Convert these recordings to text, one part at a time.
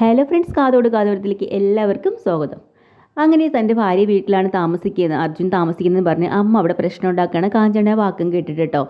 Hello friends കാതോട് കാതോടത്തിലേക്ക് എല്ലാവർക്കും സ്വാഗതം. അങ്ങനെ തന്റെ ഭാര്യ വീട്ടിലാണ് താമസിക്കുന്നത് അർജുൻ താമസിക്കുന്നതെന്ന് പറഞ്ഞ് അമ്മ അവിടെ പ്രശ്നം ഉണ്ടാക്കുകയാണ്. കാഞ്ചണ വാക്കും കേട്ടിട്ട് കേട്ടോ.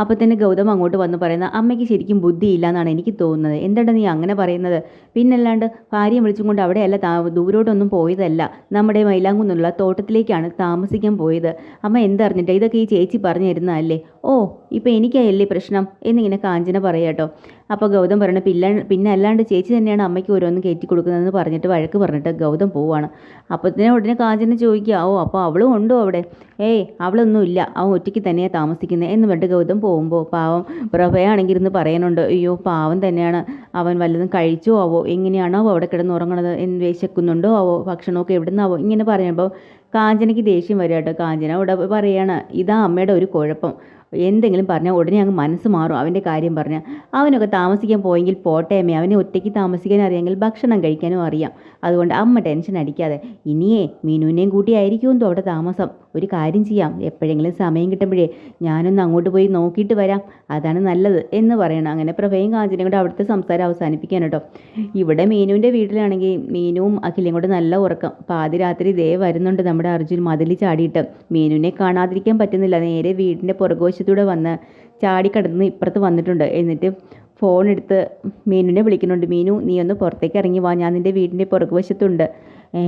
അപ്പോൾ തന്നെ ഗൗതം അങ്ങോട്ട് വന്ന് പറയുന്നത് അമ്മയ്ക്ക് ശരിക്കും ബുദ്ധിയില്ല എന്നാണ് എനിക്ക് തോന്നുന്നത്. എന്താണ് നീ അങ്ങനെ പറയുന്നത്? പിന്നല്ലാണ്ട് ഭാര്യയെ വിളിച്ചും കൊണ്ട് അവിടെയല്ല താ ദൂരോട്ടൊന്നും പോയതല്ല. നമ്മുടെ മൈലാങ്കുന്നുള്ള തോട്ടത്തിലേക്കാണ് താമസിക്കാൻ പോയത്. അമ്മ എന്തറിഞ്ഞിട്ട് ഇതൊക്കെ ഈ ചേച്ചി പറഞ്ഞു തരുന്നതല്ലേ ഓ ഇപ്പം എനിക്കായല്ലേ പ്രശ്നം? എന്നിങ്ങനെ കാഞ്ചന പറയാട്ടോ അപ്പോൾ ഗൗതം പറയണ പില്ല പിന്നെ അല്ലാണ്ട് ചേച്ചി തന്നെയാണ് അമ്മയ്ക്ക് ഓരോന്നും കയറ്റി കൊടുക്കുന്നതെന്ന് പറഞ്ഞിട്ട് വഴക്ക് പറഞ്ഞിട്ട് ഗൗതം പോവാണ്. അപ്പോൾ തന്നെ ഉടനെ കാഞ്ചന ചോദിക്കുക ഓ അപ്പോൾ അവളും ഉണ്ടോ അവിടെ? ഏയ് അവളൊന്നും ഇല്ല അവൻ ഒറ്റയ്ക്ക് തന്നെയാണ് താമസിക്കുന്നത് എന്ന് പറഞ്ഞിട്ട് ഗൗതം പോകുമ്പോൾ പാവം പ്രഭയാണെങ്കിൽ ഇരുന്ന് പറയാനുണ്ട് അയ്യോ പാവം തന്നെയാണ്. അവൻ വല്ലതും കഴിച്ചോ ആവോ? എങ്ങനെയാണോ അവിടെ കിടന്നുറങ്ങണത് എന്ന് വിശക്കുന്നുണ്ടോ ആവോ? ഭക്ഷണമൊക്കെ എവിടെ നിന്നാവോ ഇങ്ങനെ പറയുമ്പോൾ കാഞ്ചനയ്ക്ക് ദേഷ്യം കേട്ടോ. കാഞ്ചന അവിടെ പറയാണ് ഇതാ അമ്മയുടെ ഒരു കുഴപ്പം. എന്തെങ്കിലും പറഞ്ഞാൽ ഉടനെ അങ്ങ് മനസ്സ് മാറും. അവന്റെ കാര്യം പറഞ്ഞാൽ അവനൊക്കെ താമസിക്കാൻ പോയെങ്കിൽ പോട്ടെ അമ്മേ. അവനെ ഒറ്റയ്ക്ക് താമസിക്കാൻ അറിയാമെങ്കിൽ ഭക്ഷണം കഴിക്കാനും അറിയാം. അതുകൊണ്ട് അമ്മ ടെൻഷൻ അടിക്കാതെ ഇനിയേ മീനുവിനെയും കൂട്ടിയായിരിക്കുമെന്തോ അവിടെ താമസം. ഒരു കാര്യം ചെയ്യാം. എപ്പോഴെങ്കിലും സമയം കിട്ടുമ്പോഴേ ഞാനൊന്ന് അങ്ങോട്ട് പോയി നോക്കിയിട്ട് വരാം. അതാണ് നല്ലത് എന്ന് പറയണം. അങ്ങനെ പ്രഭയും കാഞ്ചനയും കൂടെ അവിടുത്തെ സംസാരം അവസാനിപ്പിക്കാൻ കേട്ടോ. ഇവിടെ മീനുവിന്റെ വീട്ടിലാണെങ്കിൽ മീനുവും അഖിലയും കൂടെ നല്ല ഉറക്കം. പാതിരാത്രി ദേ വരുന്നുണ്ട് നമ്മുടെ അർജുൻ മതിൽ ചാടിയിട്ട്. മീനുവിനെ കാണാതിരിക്കാൻ പറ്റുന്നില്ല. നേരെ വീടിന്റെ പുറകുവശത്തൂടെ വന്ന് ചാടിക്കടന്ന് ഇപ്പുറത്ത് വന്നിട്ടുണ്ട്. എന്നിട്ട് ഫോൺ എടുത്ത് മീനുവിനെ വിളിക്കുന്നുണ്ട്. മീനു നീ ഒന്ന് പുറത്തേക്ക് ഇറങ്ങി വാ. ഞാൻ നിന്റെ വീടിന്റെ പുറകുവശത്തുണ്ട്. ഏ?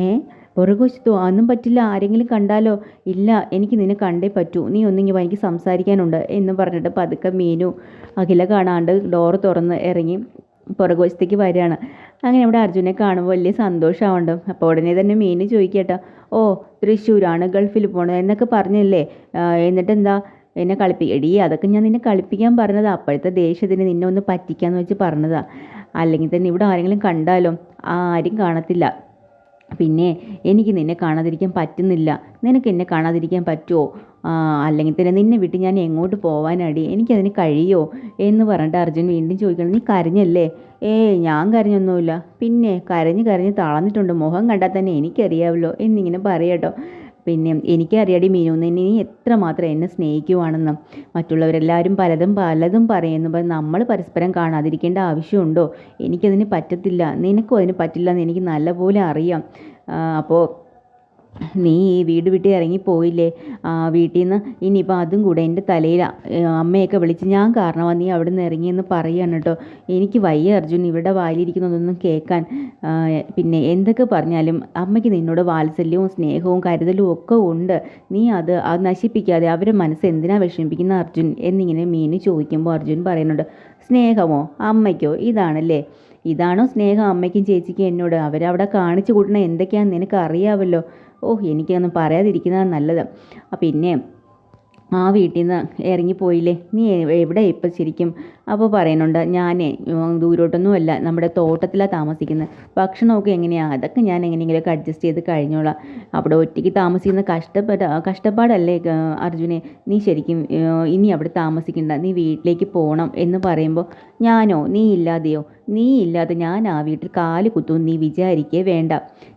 പുറകുവശത്തോ? അതൊന്നും പറ്റില്ല. ആരെങ്കിലും കണ്ടാലോ? ഇല്ല. എനിക്ക് നിന്നെ കണ്ടേ പറ്റൂ. നീ ഒന്നിങ്ങി എനിക്ക് സംസാരിക്കാനുണ്ട് എന്ന് പറഞ്ഞിട്ട് പതുക്കെ മീനു അഖില കാണാണ്ട് ഡോറ് തുറന്ന് ഇറങ്ങി പുറകുവശത്തേക്ക് വരികയാണ്. അങ്ങനെ ഇവിടെ അർജുനെ കാണുമ്പോൾ വലിയ സന്തോഷമാവുണ്ട്? അപ്പോൾ ഉടനെ തന്നെ മീന് ചോദിക്കട്ടോ ഓ തൃശ്ശൂരാണ് ഗൾഫിൽ പോകണത് എന്നൊക്കെ പറഞ്ഞല്ലേ? എന്നിട്ട് എന്താ എന്നെ കളിപ്പി എടീ അതൊക്കെ ഞാൻ നിന്നെ കളിപ്പിക്കാൻ പറഞ്ഞതാ. അപ്പോഴത്തെ ദേഷ്യത്തിന് നിന്നെ ഒന്ന് പറ്റിക്കാന്ന് വെച്ച് പറഞ്ഞതാ. അല്ലെങ്കിൽ തന്നെ ഇവിടെ ആരെങ്കിലും കണ്ടാലോ? ആരും കാണത്തില്ല. പിന്നെ എനിക്ക് നിന്നെ കാണാതിരിക്കാൻ പറ്റുന്നില്ല. നിനക്ക് എന്നെ കാണാതിരിക്കാൻ പറ്റുമോ അല്ലെങ്കിൽ തന്നെ നിന്നെ വിട്ട് ഞാൻ എങ്ങോട്ട് പോവാനടി? എനിക്കതിന് കഴിയോ? എന്ന് പറഞ്ഞിട്ട് അർജുൻ വീണ്ടും ചോദിക്കണം നീ കരഞ്ഞല്ലേ? ഏ ഞാൻ കരഞ്ഞൊന്നുമില്ല. പിന്നെ കരഞ്ഞ് കരഞ്ഞ് തളർന്നിട്ടുണ്ട്. മുഖം കണ്ടാൽ തന്നെ എനിക്കറിയാവല്ലോ. എന്നിങ്ങനെ പറയാട്ടോ പിന്നെ എനിക്കറിയാടി മീനു നീ എത്രമാത്രം എന്നെ സ്നേഹിക്കുവാണെന്നും മറ്റുള്ളവരെല്ലാവരും പലതും പലതും പറയുന്നു. നമ്മൾ പരസ്പരം കാണാതിരിക്കേണ്ട ആവശ്യമുണ്ടോ? എനിക്കതിന് പറ്റത്തില്ല. നിനക്കും അതിന് പറ്റില്ല എന്ന് എനിക്ക് നല്ലപോലെ അറിയാം. അപ്പോൾ നീ ഈ വീട് വിട്ട് ഇറങ്ങിപ്പോയില്ലേ വീട്ടിൽ നിന്ന് ഇനിയിപ്പോൾ അതും കൂടെ എന്റെ തലയിൽ അമ്മയൊക്കെ വിളിച്ച് ഞാൻ കാരണമാണ് നീ അവിടെ നിന്ന് ഇറങ്ങിയെന്ന് പറയുകയാണ് കേട്ടോ. എനിക്ക് വയ്യ അർജുൻ ഇവിടെ വായിലിരിക്കുന്നതൊന്നും കേൾക്കാൻ. പിന്നെ എന്തൊക്കെ പറഞ്ഞാലും അമ്മയ്ക്ക് നിന്നോട് വാത്സല്യവും സ്നേഹവും കരുതലും ഒക്കെ ഉണ്ട്. നീ അത് അത് നശിപ്പിക്കാതെ അവരെ മനസ്സ് എന്തിനാ വിഷമിപ്പിക്കുന്ന അർജുൻ? എന്നിങ്ങനെ മീനു ചോദിക്കുമ്പോൾ അർജുൻ പറയുന്നുണ്ട് സ്നേഹമോ? അമ്മയ്ക്കോ? ഇതാണല്ലേ? ഇതാണോ സ്നേഹം അമ്മയ്ക്കും ചേച്ചിക്കും എന്നോട്? അവരവിടെ കാണിച്ചു കൂട്ടണ എന്തൊക്കെയാണെന്ന് നിനക്ക് അറിയാമല്ലോ ഓഹ് എനിക്കൊന്നും പറയാതിരിക്കുന്നതാണ് നല്ലത് പിന്നെ ആ വീട്ടിൽ നിന്ന് ഇറങ്ങിപ്പോയില്ലേ നീ എവിടെ ഇപ്പം ശരിക്കും? അപ്പോൾ പറയുന്നുണ്ട് ഞാനേ ദൂരോട്ടൊന്നുമല്ല നമ്മുടെ തോട്ടത്തിലാണ് താമസിക്കുന്നത് ഭക്ഷണമൊക്കെ എങ്ങനെയാണ് അതൊക്കെ ഞാൻ എങ്ങനെയെങ്കിലുമൊക്കെ അഡ്ജസ്റ്റ് ചെയ്ത് കഴിഞ്ഞോളാം. അവിടെ ഒറ്റയ്ക്ക് താമസിക്കുന്ന കഷ്ടപ്പെട്ട കഷ്ടപ്പാടല്ലേ അർജുനെ? നീ ശരിക്കും ഇനി അവിടെ താമസിക്കണ്ട. നീ വീട്ടിലേക്ക് പോകണം എന്ന് പറയുമ്പോൾ ഞാനോ? നീ ഇല്ലാതെയോ? നീ ഇല്ലാതെ ഞാൻ ആ വീട്ടിൽ കാൽ കുത്തും. നീ വിചാരിക്കേ വേണ്ട.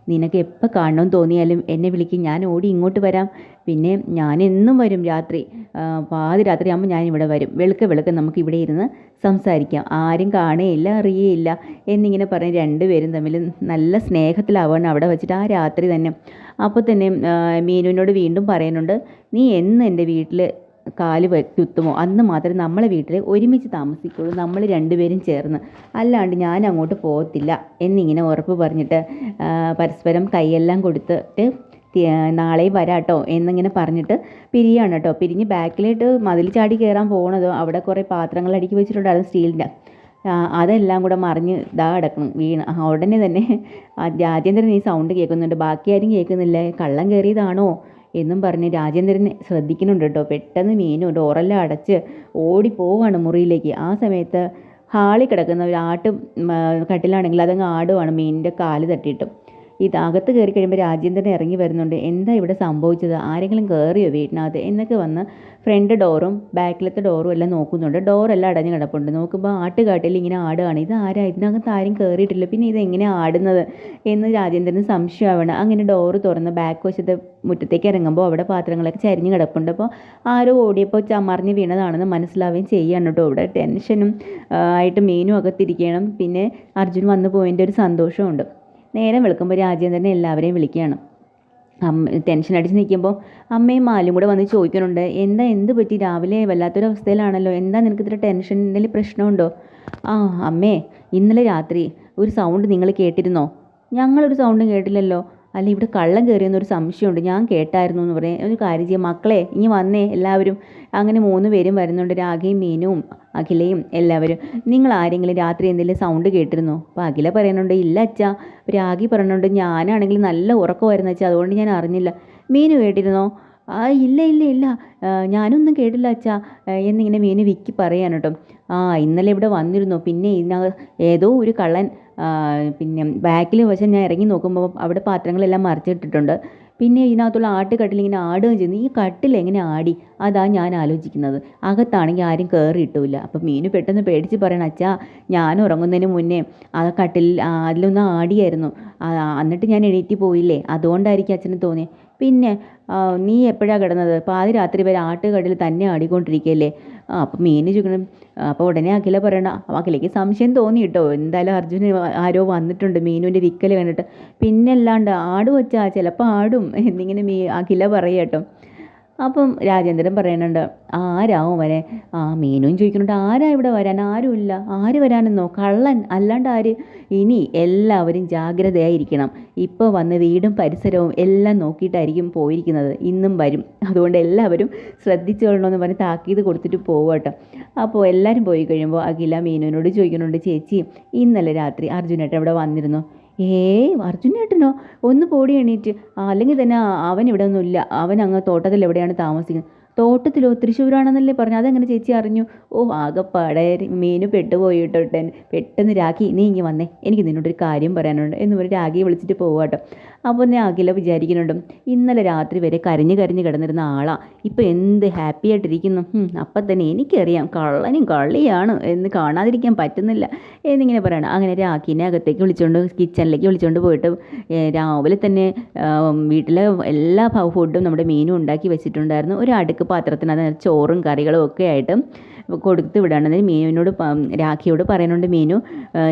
നിനക്ക് എപ്പോൾ കാണണമെന്ന് തോന്നിയാലും എന്നെ വിളിക്കും. ഞാൻ ഓടി ഇങ്ങോട്ട് വരാം. പിന്നെ ഞാൻ എന്നും വരും രാത്രി പാതിരാത്രി ആകുമ്പോൾ ഞാൻ ഇവിടെ വരും. വെളുക്ക വെളുക്ക നമുക്ക് ഇവിടെ ഇരുന്ന് സംസാരിക്കാം. ആരും കാണുകയില്ല അറിയേയില്ല എന്നിങ്ങനെ പറഞ്ഞ് രണ്ടുപേരും തമ്മിൽ നല്ല സ്നേഹത്തിലാവുകയാണ് അവിടെ വെച്ചിട്ട് ആ രാത്രി തന്നെ. അപ്പോൾ തന്നെ മീനുവിനോട് വീണ്ടും പറയുന്നുണ്ട് നീ എന്ന് എന്റെ വീട്ടിൽ കാൽ കുത്തുമോ? അന്ന് മാത്രമേ നമ്മളെ വീട്ടിൽ ഒരുമിച്ച് താമസിക്കുള്ളൂ നമ്മൾ രണ്ടുപേരും ചേർന്ന്. അല്ലാണ്ട് ഞാൻ അങ്ങോട്ട് പോകത്തില്ല. എന്നിങ്ങനെ ഉറപ്പ് പറഞ്ഞിട്ട് പരസ്പരം കൈയെല്ലാം കൊടുത്തിട്ട് നാളെ വരാട്ടോ എന്നിങ്ങനെ പറഞ്ഞിട്ട് പിരിയാണ് കേട്ടോ. പിരിഞ്ഞ് ബാക്കിലോട്ട് മതിൽ ചാടി കയറാൻ പോകണതോ അവിടെ കുറേ പാത്രങ്ങൾ അടുക്കി വെച്ചിട്ടുണ്ടായിരുന്നു സ്റ്റീലിന്റെ. അതെല്ലാം കൂടെ മറിഞ്ഞ് ഇതാ കിടക്കണം വീണ്. ഉടനെ തന്നെ രാജേന്ദ്രൻ ഈ സൗണ്ട് കേൾക്കുന്നുണ്ട്. ബാക്കി ആരും കേൾക്കുന്നില്ല. കള്ളം കയറിയതാണോ എന്നും പറഞ്ഞ് രാജേന്ദ്രൻ ശ്രദ്ധിക്കുന്നുണ്ട് കേട്ടോ. പെട്ടെന്ന് മീനു ഡോറെല്ലാം അടച്ച് ഓടിപ്പോവാണ് മുറിയിലേക്ക്. ആ സമയത്ത് ഹാളിൽ കിടക്കുന്ന ഒരു ആട്ടും കട്ടിലാണെങ്കിൽ അതങ്ങ് ആടുവാണ്. മീനിന്റെ കാൽ തട്ടിയിട്ട്. ഇത് താകത്ത് കയറി കഴിയുമ്പോൾ രാജേന്ദ്രൻ ഇറങ്ങി വരുന്നുണ്ട്. എന്താ ഇവിടെ സംഭവിച്ചത്? ആരെങ്കിലും കയറിയോ വീട്ടിനകത്ത്? എന്നൊക്കെ വന്ന് ഫ്രണ്ട് ഡോറും ബാക്കിലത്തെ ഡോറും എല്ലാം നോക്കുന്നുണ്ട്. ഡോറെല്ലാം അടഞ്ഞ് കിടപ്പുണ്ട്. നോക്കുമ്പോൾ ആട്ടുകാട്ടിൽ ഇങ്ങനെ ആടുകയാണ്. ഇത് ആരാ? ഇതിനകത്ത് ആരും കയറിയിട്ടില്ല പിന്നെ ഇത് എങ്ങനെയാണ് ആടുന്നത് എന്ന് രാജേന്ദ്രന് സംശയമാവണം അങ്ങനെ ഡോറ് തുറന്ന് ബാക്ക് വശത്ത് മുറ്റത്തേക്ക് ഇറങ്ങുമ്പോൾ അവിടെ പാത്രങ്ങളൊക്കെ ചരിഞ്ഞ് കിടപ്പുണ്ട്. അപ്പോൾ ആരോ ഓടിയപ്പോൾ ചമറിഞ്ഞ് വീണതാണെന്ന് മനസ്സിലാവുകയും ചെയ്യാണ് കേട്ടോ. ഇവിടെ ടെൻഷനും ആയിട്ട് മീനും അകത്തിരിക്കണം പിന്നെ അർജുൻ വന്നു പോയതിന്റെ ഒരു സന്തോഷമുണ്ട്. നേരം വെളുക്കുമ്പോൾ രാജേന്ദ്രനെ എല്ലാവരെയും വിളിക്കുകയാണ്. അമ്മ ടെൻഷൻ അടിച്ച് നിൽക്കുമ്പോൾ അമ്മയും മാലും കൂടെ വന്ന് ചോദിക്കുന്നുണ്ട് എന്താ എന്ത് പറ്റി? രാവിലെ വല്ലാത്തൊരു അവസ്ഥയിലാണല്ലോ എന്താ നിനക്ക് ഇത്ര ടെൻഷൻ എന്തെങ്കിലും പ്രശ്നമുണ്ടോ? ആ അമ്മേ ഇന്നലെ രാത്രി ഒരു സൗണ്ട് നിങ്ങൾ കേട്ടിരുന്നോ? ഞങ്ങളൊരു സൗണ്ടും കേട്ടില്ലല്ലോ. അല്ല ഇവിടെ കള്ളം കയറിയെന്നൊരു സംശയമുണ്ട്. ഞാൻ കേട്ടായിരുന്നു എന്ന് പറയാം. ഒരു കാര്യം ചെയ്യാം. മക്കളെ ഇനി വന്നേ എല്ലാവരും. അങ്ങനെ മൂന്ന് പേരും വരുന്നുണ്ട്. രാഗയും മീനും അഖിലയും എല്ലാവരും നിങ്ങൾ ആരെങ്കിലും രാത്രി എന്തെങ്കിലും സൗണ്ട് കേട്ടിരുന്നോ? അപ്പോൾ അഖില പറയുന്നുണ്ട് ഇല്ല അച്ഛാ. രാഗി പറയുന്നുണ്ട് ഞാനാണെങ്കിൽ നല്ല ഉറക്കമായിരുന്നു അച്ഛാ അതുകൊണ്ട് ഞാൻ അറിഞ്ഞില്ല. മീനു കേട്ടിരുന്നോ? ആ ഇല്ല ഇല്ല ഇല്ല. ഞാനൊന്നും കേട്ടില്ല അച്ഛാ. എന്നിങ്ങനെ മീനു വിക്കി പറയാൻ കേട്ടോ. ആ ഇന്നലെ ഇവിടെ വന്നിരുന്നു. പിന്നെ ഇതിനക ഏതോ ഒരു കള്ളൻ പിന്നെ ബാക്കിൽ വശം ഞാൻ ഇറങ്ങി നോക്കുമ്പോൾ അവിടെ പാത്രങ്ങളെല്ലാം മറിച്ചിട്ടിട്ടുണ്ട്. പിന്നെ ഇതിനകത്തുള്ള ആട്ടുകട്ടിൽ ഇങ്ങനെ ആടുകയും ചെയ്യുന്നു. ഈ കട്ടിൽ എങ്ങനെ ആടി? അതാ ഞാൻ ആലോചിക്കുന്നത്. അകത്താണെങ്കിൽ ആരും കയറിയിട്ടില്ല അപ്പം മീനു പെട്ടെന്ന് പേടിച്ച് പറയണം അച്ഛാ ഞാൻ ഉറങ്ങുന്നതിന് മുന്നേ ആ കട്ടിൽ അതിലൊന്ന് ആടിയായിരുന്നു. എന്നിട്ട് ഞാൻ എണീറ്റ് പോയില്ലേ? അതുകൊണ്ടായിരിക്കും അച്ഛന് തോന്നിയത് പിന്നെ നീ എപ്പോഴാണ് കിടന്നത്? പാതിരാത്രി വരെ ആട്ടുകടലിൽ തന്നെ ആടിക്കൊണ്ടിരിക്കുകയല്ലേ ആ അപ്പം മീന് ചുക്കണം അപ്പോൾ ഉടനെ അഖില പറയണ അപ്പോൾ അഖിലയ്ക്ക് സംശയം തോന്നി കേട്ടോ എന്തായാലും അർജുന് ആരോ വന്നിട്ടുണ്ട് മീനുവിന്റെ വിക്കൽ കണ്ടിട്ട്. പിന്നല്ലാണ്ട് ആട് വെച്ചാൽ ചിലപ്പോൾ ആടും. എന്നിങ്ങനെ മീ അഖില പറയുക കേട്ടോ. അപ്പം രാജേന്ദ്രൻ പറയുന്നുണ്ട് ആരാവും വരെ ആ മീനും ചോദിക്കുന്നുണ്ട് ആരാ ഇവിടെ വരാൻ? ആരുമില്ല. ആര് വരാനെന്നോ? കള്ളൻ അല്ലാണ്ട് ആര്? ഇനി എല്ലാവരും ജാഗ്രതയായിരിക്കണം. ഇപ്പോൾ വന്ന് വീടും പരിസരവും എല്ലാം നോക്കിയിട്ടായിരിക്കും പോയിരിക്കുന്നത്. ഇന്നും വരും. അതുകൊണ്ട് എല്ലാവരും ശ്രദ്ധിച്ചോളണമെന്ന് പറഞ്ഞ് താക്കീത് കൊടുത്തിട്ട് പോവട്ടെ അപ്പോൾ എല്ലാവരും പോയി കഴിയുമ്പോൾ അഖില മീനുവിനോട് ചോദിക്കുന്നുണ്ട് ചേച്ചി ഇന്നലെ രാത്രി അർജുനേട്ടൻ ഇവിടെ വന്നിരുന്നു? ഏയ് അർജുനേട്ടനോ? ഒന്ന് പോടി എണീറ്റ്. അല്ലെങ്കിൽ തന്നെ അവൻ ഇവിടെ ഒന്നുമില്ല അവൻ അങ്ങ് തോട്ടത്തിൽ എവിടെയാണ് താമസിക്കുന്നത്? തോട്ടത്തിലോ? തൃശ്ശൂരാണെന്നല്ലേ പറഞ്ഞു അതെങ്ങനെ ചേച്ചി അറിഞ്ഞു? ഓ ആകെപ്പാടെ മീനു പെട്ടുപോയി കേട്ടോ പെട്ടെന്ന് രാഖി നീ ഇങ്ങ് വന്നേ. എനിക്ക് നിന്നോടൊരു കാര്യം പറയാനുണ്ട്. എന്ന് പറഞ്ഞ് രാഖിയെ വിളിച്ചിട്ട് പോവാട്ടോ അപ്പോൾ ഞാൻ അഖില വിചാരിക്കുന്നുണ്ട് ഇന്നലെ രാത്രി വരെ കരഞ്ഞ് കരഞ്ഞ് കിടന്നിരുന്ന ആളാ ഇപ്പോൾ എന്ത് ഹാപ്പി ആയിട്ടിരിക്കുന്നു? അപ്പം തന്നെ എനിക്കറിയാം കള്ളനും കള്ളിയാണ് എന്ന് കാണാതിരിക്കാൻ പറ്റുന്നില്ല എന്നിങ്ങനെ പറയണം. അങ്ങനെ രാഖിനെ അകത്തേക്ക് വിളിച്ചുകൊണ്ട് കിച്ചണിലേക്ക് വിളിച്ചുകൊണ്ട് പോയിട്ട് രാവിലെ തന്നെ വീട്ടിലെ എല്ലാ ഫുഡും നമ്മുടെ മീനും ഉണ്ടാക്കി വെച്ചിട്ടുണ്ടായിരുന്നു. ഒരു അടുക്ക് പാത്രത്തിനകത്ത് ചോറും കറികളും ഒക്കെ ആയിട്ട് കൊടുത്ത് വിടണം. മീനുവിനോട് രാഖിയോട് പറയുന്നുണ്ട് മീനു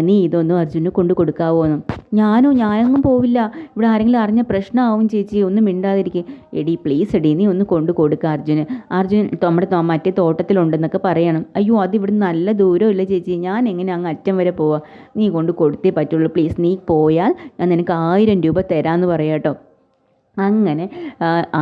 നീ ഇതൊന്നും അർജുന് കൊണ്ട് കൊടുക്കാവോ എന്ന്. ഞാനോ ഞാനൊന്നും പോവില്ല. ഇവിടെ ആരെങ്കിലും അറിഞ്ഞ പ്രശ്നമാവും ചേച്ചി ഒന്നും മിണ്ടാതിരിക്കുക എടി പ്ലീസ് എടി നീ ഒന്ന് കൊണ്ട് കൊടുക്കുക അർജുന്. അർജുൻ നമ്മുടെ മറ്റേ തോട്ടത്തിലുണ്ടെന്നൊക്കെ പറയണം. അയ്യോ അത് ഇവിടെ നല്ല ദൂരമില്ല ചേച്ചി. ഞാൻ എങ്ങനെ അങ്ങ് അറ്റം വരെ പോവാ? നീ കൊണ്ട് കൊടുത്തേ പറ്റുള്ളൂ. പ്ലീസ് നീ പോയാൽ ഞാൻ നിനക്ക് ആയിരം രൂപ തരാമെന്ന് പറയാം കേട്ടോ അങ്ങനെ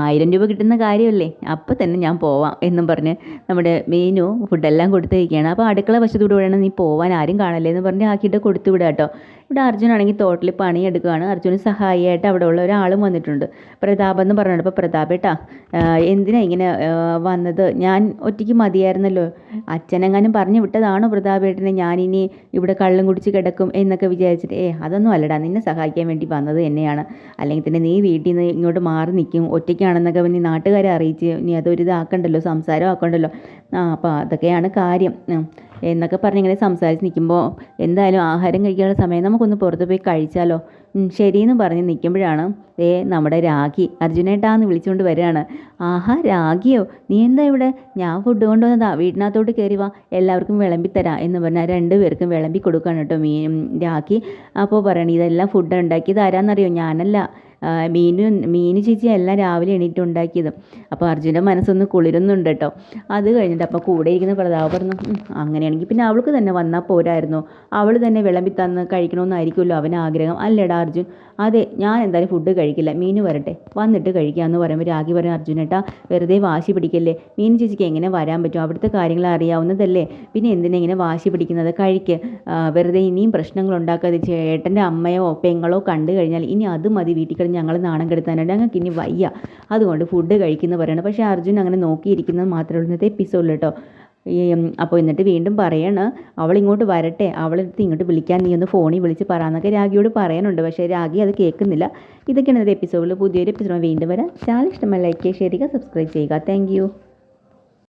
ആയിരം രൂപ കിട്ടുന്ന കാര്യമല്ലേ? അപ്പോൾ തന്നെ ഞാൻ പോവാം എന്നും പറഞ്ഞ് നമ്മുടെ മീനു ഫുഡെല്ലാം കൊടുത്തേക്കാണ് അപ്പോൾ അടുക്കള വശത്തൂടെ വേണം നീ പോവാൻ ആരും കാണല്ലേ എന്ന് പറഞ്ഞ് ആക്കിയിട്ട് കൊടുത്തു വിടാം കേട്ടോ ഇവിടെ അർജുനാണെങ്കിൽ തോട്ടിൽ പണിയെടുക്കുകയാണ്. അർജുന് സഹായിയായിട്ട് അവിടെ ഉള്ള ഒരാളും വന്നിട്ടുണ്ട്. പ്രതാപ് എന്ന് പറഞ്ഞിട്ട് പ്രതാപേട്ടാ ആ, എന്തിനാ ഇങ്ങനെ വന്നത്? ഞാൻ ഒറ്റയ്ക്ക് മതിയായിരുന്നല്ലോ. അച്ഛനെങ്ങാനും പറഞ്ഞു വിട്ടതാണോ പ്രതാപേട്ടനെ ഞാനിനി ഇവിടെ കള്ളും കുടിച്ച് കിടക്കും എന്നൊക്കെ വിചാരിച്ചിട്ട്. ഏ അതൊന്നും അല്ലടാ. നിന്നെ സഹായിക്കാൻ വേണ്ടി വന്നത് തന്നെയാണ് അല്ലെങ്കിൽ തന്നെ നീ വീട്ടിൽ നിന്ന് ഇങ്ങോട്ട് മാറി നിൽക്കും. ഒറ്റയ്ക്കാണെന്നൊക്കെ നീ നാട്ടുകാരെ അറിയിച്ച് നീ അതൊരിതാക്കണ്ടല്ലോ സംസാരം ആക്കണ്ടല്ലോ ആ അപ്പോൾ അതൊക്കെയാണ് കാര്യം. എന്നൊക്കെ പറഞ്ഞ് ഇങ്ങനെ സംസാരിച്ച് നിൽക്കുമ്പോൾ എന്തായാലും ആഹാരം കഴിക്കാനുള്ള സമയം നമുക്കൊന്ന് പുറത്ത് പോയി കഴിച്ചാലോ? ശരിയെന്ന് പറഞ്ഞ് നിൽക്കുമ്പോഴാണ് ഏ നമ്മുടെ രാഖി അർജുനേട്ടാന്ന് വിളിച്ചുകൊണ്ട് വരികയാണ്. ആഹാ രാഗിയോ നീ എന്താ ഇവിടെ? ഞാൻ ഫുഡ് കൊണ്ടുവന്നതാ. വീട്ടിനകത്തോട്ട് കയറി വാ. എല്ലാവർക്കും വിളമ്പി തരാം എന്ന് പറഞ്ഞാൽ രണ്ടുപേർക്കും വിളമ്പി കൊടുക്കാണ് കേട്ടോ മീൻ രാഖി. അപ്പോൾ പറയണം ഇതെല്ലാം ഫുഡ് ഉണ്ടാക്കിയത് ആരാന്നറിയോ ഞാനല്ല. മീനു മീനു ചേച്ചി എല്ലാം രാവിലെ എണീറ്റ് ഉണ്ടാക്കിയത്. അപ്പോൾ അർജുന്റെ മനസ്സൊന്ന് കുളിരുന്നുണ്ട് കേട്ടോ അത് കഴിഞ്ഞിട്ട് അപ്പോൾ കൂടെ ഇരിക്കുന്ന പ്രതാവ് പറഞ്ഞു അങ്ങനെയാണെങ്കിൽ പിന്നെ അവൾക്ക് തന്നെ വന്നാൽ പോരായിരുന്നു. അവൾ തന്നെ വിളമ്പി തന്ന് കഴിക്കണമെന്നായിരിക്കുമല്ലോ അവൻ ആഗ്രഹം. അല്ലേടാ അർജുൻ അതെ ഞാൻ എന്തായാലും ഫുഡ് കഴിക്കില്ല. മീനു വരട്ടെ. വന്നിട്ട് കഴിക്കാമെന്ന് പറയുമ്പോൾ രാഗി പറയും അർജുനേട്ടാ വെറുതെ വാശി പിടിക്കല്ലേ? മീൻ ചേച്ചിക്ക് എങ്ങനെ വരാൻ പറ്റും? അവിടുത്തെ കാര്യങ്ങൾ അറിയാവുന്നതല്ലേ? പിന്നെ എന്തിനാ ഇങ്ങനെ വാശി പിടിക്കുന്നത്? കഴിക്ക്. വെറുതെ ഇനിയും പ്രശ്നങ്ങൾ ഉണ്ടാക്കാതെ ചേട്ടന്റെ അമ്മയോ പെങ്ങളോ കണ്ടു കഴിഞ്ഞാൽ ഇനി അത് മതി. വീട്ടിൽ കിടന്ന് ഞങ്ങൾ നാണം കെടുത്താനായിട്ട് ഞങ്ങൾക്ക് ഇനി വയ്യ. അതുകൊണ്ട് ഫുഡ് കഴിക്കുന്നു പറയണം. പക്ഷേ അർജുൻ അങ്ങനെ നോക്കിയിരിക്കുന്നത് മാത്രമേ ഉള്ളൂ. ഇന്നത്തെ എപ്പിസോഡിൽ കേട്ടോ അപ്പോൾ എന്നിട്ട് വീണ്ടും പറയാണ് അവൾ ഇങ്ങോട്ട് വരട്ടെ അവളെടുത്ത് ഇങ്ങോട്ട് വിളിക്കാൻ നീ ഒന്ന് ഫോണിൽ വിളിച്ച് പറയാന്നൊക്കെ രാഗിയോട് പറയാനുണ്ട്. പക്ഷേ രാഗി അത് കേൾക്കുന്നില്ല. ഇതൊക്കെയാണ് ഒരു എപ്പിസോഡിൽ പുതിയൊരു എപ്പിസോഡ് വീണ്ടും വരാം. ചാനൽ ഇഷ്ടമല്ല ലൈക്ക് ചെയ്യുക ഷെയർ ചെയ്യുക സബ്സ്ക്രൈബ് ചെയ്യുക. താങ്ക്